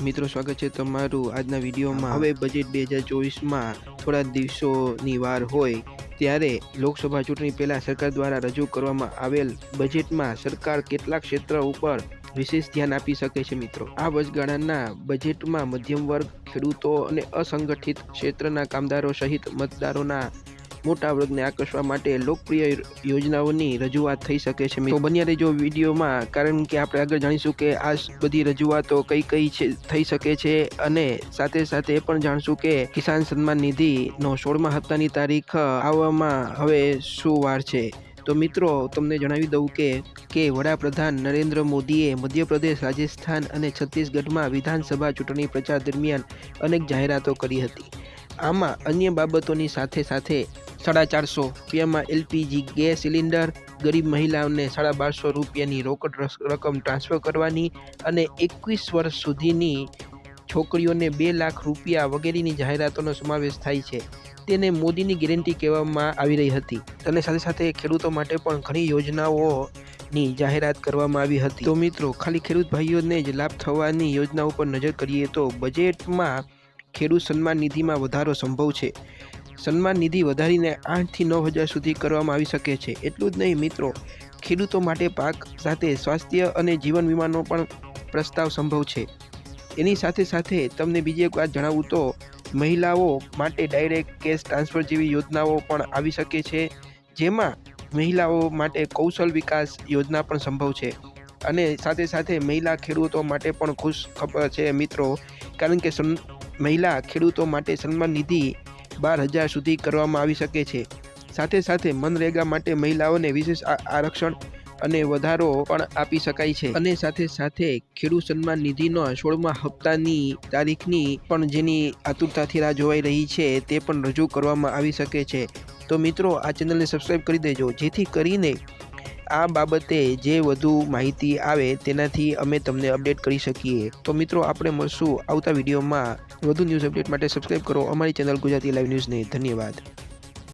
મિત્રો, સ્વાગત છે તમારું આજના વિડીયોમાં. હવે બજેટ બે હજાર ચોવીસમાં થોડા દિવસોની વાર હોય ત્યારે લોકસભા ચૂંટણી પહેલાં સરકાર દ્વારા રજૂ કરવામાં આવેલ બજેટમાં સરકાર કેટલાક ક્ષેત્ર ઉપર વિશેષ ધ્યાન આપી શકે છે મિત્રો. આ વચગાળાના બજેટમાં મધ્યમ વર્ગ ખેડૂતો અને અસંગઠિત ક્ષેત્રના કામદારો સહિત મતદારોના મોટા વર્ગને આકર્ષવા માટે લોકપ્રિય યોજનાઓની રજૂઆત થઈ શકે છે તો બન્યા રહેજો વિડીયોમાં, કારણ કે આપણે આગળ જાણીશું કે આ બધી રજૂઆતો કઈ કઈ છે, થઈ શકે છે અને સાથે સાથે એ પણ જાણશું કે કિસાન સન્માન નિધિનો સોળમા હપ્તાની તારીખ આવવામાં હવે શું વાર છે. તો મિત્રો, તમને જણાવી દઉં કે કે વડાપ્રધાન નરેન્દ્ર મોદીએ મધ્યપ્રદેશ, રાજસ્થાન અને છત્તીસગઢમાં વિધાનસભા ચૂંટણી પ્રચાર દરમિયાન અનેક જાહેરાતો કરી હતી. આમાં અન્ય બાબતોની સાથે સાથે સાડા ચારસો રૂપિયામાં એલપીજી ગેસ સિલિન્ડર, ગરીબ મહિલાઓને સાડા બારસો રૂપિયાની રોકડ રકમ ટ્રાન્સફર કરવાની અને એકવીસ વર્ષ સુધીની છોકરીઓને બે લાખ રૂપિયા વગેરેની જાહેરાતોનો સમાવેશ થાય છે. તેને મોદીની ગેરંટી કહેવામાં આવી રહી હતી. અને સાથે સાથે ખેડૂતો માટે પણ ઘણી યોજનાઓની જાહેરાત કરવામાં આવી હતી. તો મિત્રો, ખાલી ખેડૂત ભાઈઓને જ લાભ થવાની યોજના ઉપર નજર કરીએ તો બજેટમાં ખેડૂત સન્માન નિધિમાં વધારો સંભવ છે. સન્માન નિધિ વધારીને આઠથી નવ હજાર સુધી કરવામાં આવી શકે છે. એટલું જ નહીં મિત્રો, ખેડૂતો માટે પાક સાથે સ્વાસ્થ્ય અને જીવન વીમાનો પણ પ્રસ્તાવ સંભવ છે. એની સાથે સાથે તમને બીજી એક વાત જણાવું તો, મહિલાઓ માટે ડાયરેક્ટ કેશ ટ્રાન્સફર જેવી યોજનાઓ પણ આવી શકે છે. જેમાં મહિલાઓ માટે કૌશલ વિકાસ યોજના પણ સંભવ છે. અને સાથે સાથે મહિલા ખેડૂતો માટે પણ ખુશ ખબર છે મિત્રો, કારણ કે મહિલા ખેડૂતો માટે સન્માન નિધિ બાર હજાર સુધી કરવામાં આવી શકે છે. સાથે સાથે મનરેગા માટે મહિલાઓને વિશેષ આરક્ષણ અને વધારો પણ આપી શકાય છે. અને સાથે સાથે ખેડૂત સન્માન નિધિનો સોળમા હપ્તાની તારીખની પણ જેની આતુરતાથી રાહ જોવાઈ રહી છે તે પણ રજૂ કરવામાં આવી શકે છે. તો મિત્રો, આ ચેનલને સબસ્ક્રાઈબ કરી દેજો. જેથી કરીને આ બાબતે જે વધુ માહિતી આવે તેનાથી અમે તમને અપડેટ કરી શકીએ. તો મિત્રો, આપણે મળશું આવતા વિડીયોમાં. વધુ ન્યૂઝ અપડેટ માટે સબસ્ક્રાઈબ કરો. અમારી ચેનલ ગુજરાતી લાઈવ ન્યૂઝને ધન્યવાદ.